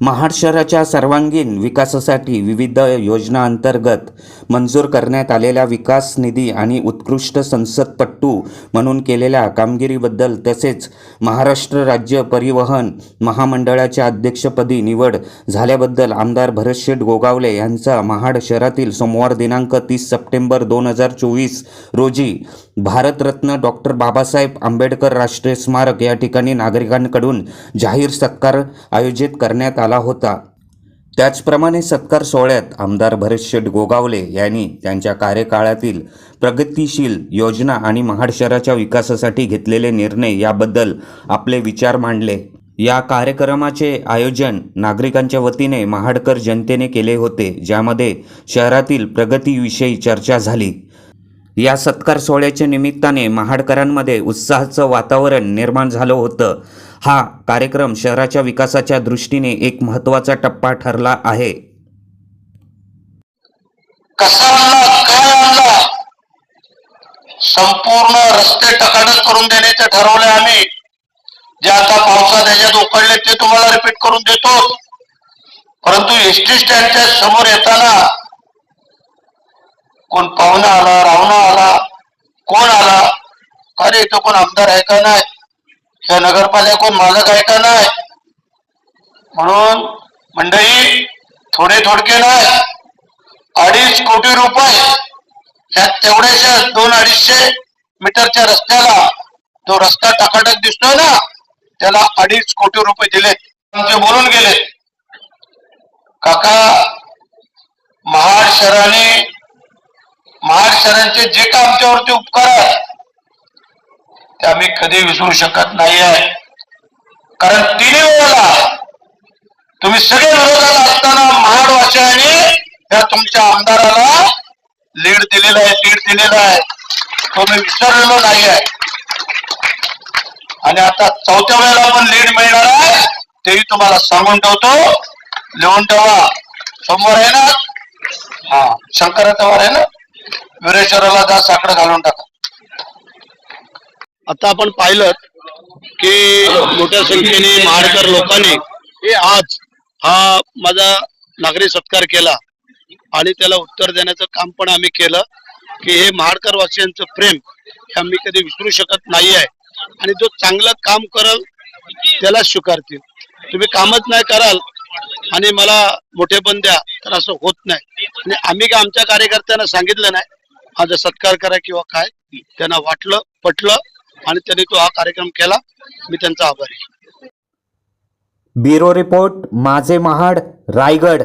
महाड शहराच्या सर्वांगीण विकासासाठी विविध योजनांतर्गत मंजूर करण्यात आलेल्या विकास निधी आणि उत्कृष्ट संसदपट्टू म्हणून केलेल्या कामगिरीबद्दल तसेच महाराष्ट्र राज्य परिवहन महामंडळाच्या अध्यक्षपदी निवड झाल्याबद्दल आमदार भरतशेठ गोगावले यांचा महाड शहरातील सोमवार दिनांक तीस सप्टेंबर दोन हजार चोवीस रोजी भारतरत्न डॉक्टर बाबासाहेब आंबेडकर राष्ट्रीय स्मारक या ठिकाणी नागरिकांकडून जाहीर सत्कार आयोजित करण्यात आला होता. त्याचप्रमाणे सत्कार सोहळ्यात आमदार भरतशेठ गोगावले यांनी त्यांच्या कार्यकाळातील प्रगतिशील योजना आणि महाड शहराच्या विकासासाठी घेतलेले निर्णय याबद्दल आपले विचार मांडले. या कार्यक्रमाचे आयोजन नागरिकांच्या वतीने महाडकर जनतेने केले होते ज्यामध्ये शहरातील प्रगतीविषयी चर्चा झाली. या सत्कार सोहळ्याच्या निमित्ताने महाडकरांमध्ये उत्साहाचं वातावरण निर्माण झालं होतं. हा कार्यक्रम शहराच्या विकासाच्या दृष्टीने एक महत्त्वाचा टप्पा ठरला आहे. संपूर्ण रस्ते टकाटक करून देण्याचे ठरवले आम्ही. जे आता पावसात ह्याच्यात उकळले ते तुम्हाला रिपीट करून देतो. परंतु एस टी स्टँडच्या समोर येताना कोण पाहुणा आला राहुणा आला कोण आला? अरे तो कोण आमदार आहे का नाही? ह्या नगरपालिका कोण मालक आहे का नाही? म्हणून मंडळी थोडे थोडके नाही अडीच कोटी रुपये ह्या तेवढ्याशा दोन अडीचशे मीटरच्या रस्त्याला जो रस्ता टकाटक दिसतोय ना त्याला अडीच कोटी रुपये दिले. आमचे बोलून गेले. काका महाड शहराने महाराष्ट्रांचे जे का आमच्यावरती उपकार आहेत ते आम्ही कधी विसरू शकत नाही आहे कारण तिन्ही वेळेला तुम्ही सगळे विरोधाला असताना महाडवासियांनी या तुमच्या आमदाराला लीड दिलेला आहे लीड दिलेला आहे. तो मी विसरलेलो नाही आहे आणि आता चौथ्या वेळेला पण लीड मिळणार आहे तेही तुम्हाला सांगून ठेवतो. लिहून ठेवा. सोमवार आहे ना? हा शंकराचा वार आहे ना? वीरेश्वराला जा साकडं घालून टाका. आता आपण पाहिलं की मोठ्या संख्येने महाडकर लोकांनी हे आज हा माझा नागरी सत्कार केला आणि त्याला उत्तर देण्याचं काम पण आम्ही केलं की हे महाडकर वासियांचं प्रेम हे आम्ही कधी विसरू शकत नाही आहे. आणि जो चांगलं काम करल त्याला स्वीकारतील. तुम्ही कामच नाही कराल आणि मला मोठे पण द्या तर असं होत नाही. आणि आम्ही का आमच्या कार्यकर्त्यांना सांगितलं नाही? माझा सत्कार करा किंवा काय त्यांना वाटलं पटलं आणि त्यांनी तो हा कार्यक्रम केला मी त्यांचा आभारी ब्युरो रिपोर्ट माझे महाड रायगड.